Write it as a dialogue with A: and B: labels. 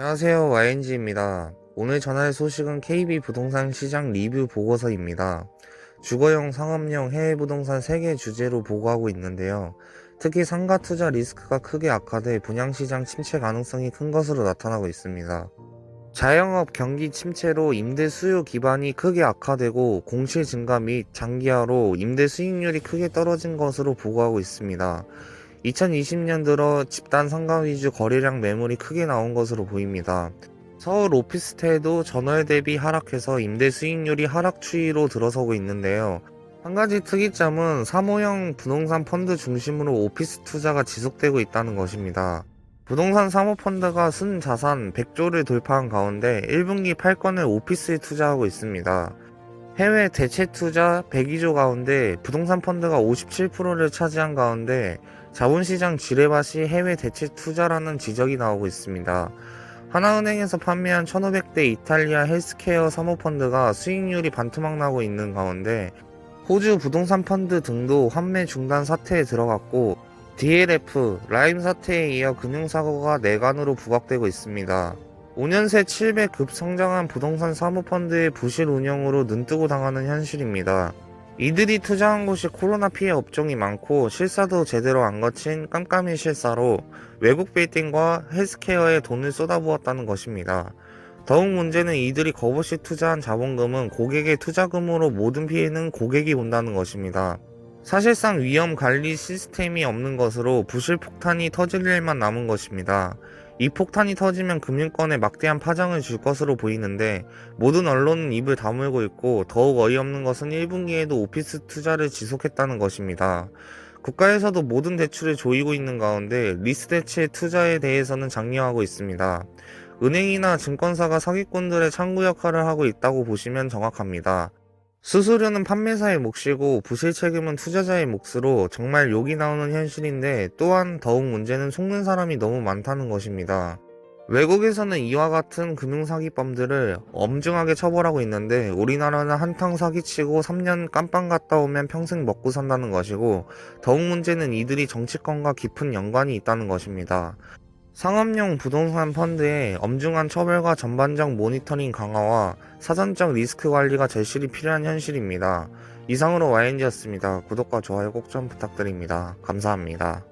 A: 안녕하세요 YNG입니다. 오늘 전할 소식은 KB 부동산 시장 리뷰 보고서입니다. 주거용, 상업용, 해외 부동산 3개 주제로 보고하고 있는데요. 특히 상가 투자 리스크가 크게 악화돼 분양시장 침체 가능성이 큰 것으로 나타나고 있습니다. 자영업 경기 침체로 임대 수요 기반이 크게 악화되고 공실 증가 및 장기화로 임대 수익률이 크게 떨어진 것으로 보고하고 있습니다. 2020년 들어 집단 상가 위주 거래량 매물이 크게 나온 것으로 보입니다. 서울 오피스텔도 전월 대비 하락해서 임대 수익률이 하락 추이로 들어서고 있는데요. 한 가지 특이점은 사모형 부동산 펀드 중심으로 오피스 투자가 지속되고 있다는 것입니다. 부동산 사모펀드가 순 자산 100조를 돌파한 가운데 1분기 8건을 오피스에 투자하고 있습니다. 해외 대체 투자 102조 가운데 부동산 펀드가 57%를 차지한 가운데 자본시장 지뢰밭이 해외 대체 투자라는 지적이 나오고 있습니다. 하나은행에서 판매한 1500대 이탈리아 헬스케어 사모펀드가 수익률이 반토막 나고 있는 가운데 호주 부동산 펀드 등도 환매 중단 사태에 들어갔고 DLF, 라임 사태에 이어 금융사고가 내관으로 부각되고 있습니다. 5년 새 7배 급성장한 부동산 사모펀드의 부실 운영으로 눈뜨고 당하는 현실입니다. 이들이 투자한 곳이 코로나 피해 업종이 많고 실사도 제대로 안 거친 깜깜이 실사로 외국 빌딩과 헬스케어에 돈을 쏟아부었다는 것입니다. 더욱 문제는 이들이 겁없이 투자한 자본금은 고객의 투자금으로 모든 피해는 고객이 본다는 것입니다. 사실상 위험 관리 시스템이 없는 것으로 부실 폭탄이 터질 일만 남은 것입니다. 이 폭탄이 터지면 금융권에 막대한 파장을 줄 것으로 보이는데 모든 언론은 입을 다물고 있고 더욱 어이없는 것은 1분기에도 오피스 투자를 지속했다는 것입니다. 국가에서도 모든 대출을 조이고 있는 가운데 리스 대체 투자에 대해서는 장려하고 있습니다. 은행이나 증권사가 사기꾼들의 창구 역할을 하고 있다고 보시면 정확합니다. 수수료는 판매사의 몫이고 부실 책임은 투자자의 몫으로 정말 욕이 나오는 현실인데 또한 더욱 문제는 속는 사람이 너무 많다는 것입니다. 외국에서는 이와 같은 금융사기범들을 엄중하게 처벌하고 있는데 우리나라는 한탕 사기치고 3년 깜빵 갔다 오면 평생 먹고 산다는 것이고 더욱 문제는 이들이 정치권과 깊은 연관이 있다는 것입니다. 상업용 부동산 펀드의 엄중한 처벌과 전반적 모니터링 강화와 사전적 리스크 관리가 절실히 필요한 현실입니다. 이상으로 YNG였습니다. 구독과 좋아요 꼭 좀 부탁드립니다. 감사합니다.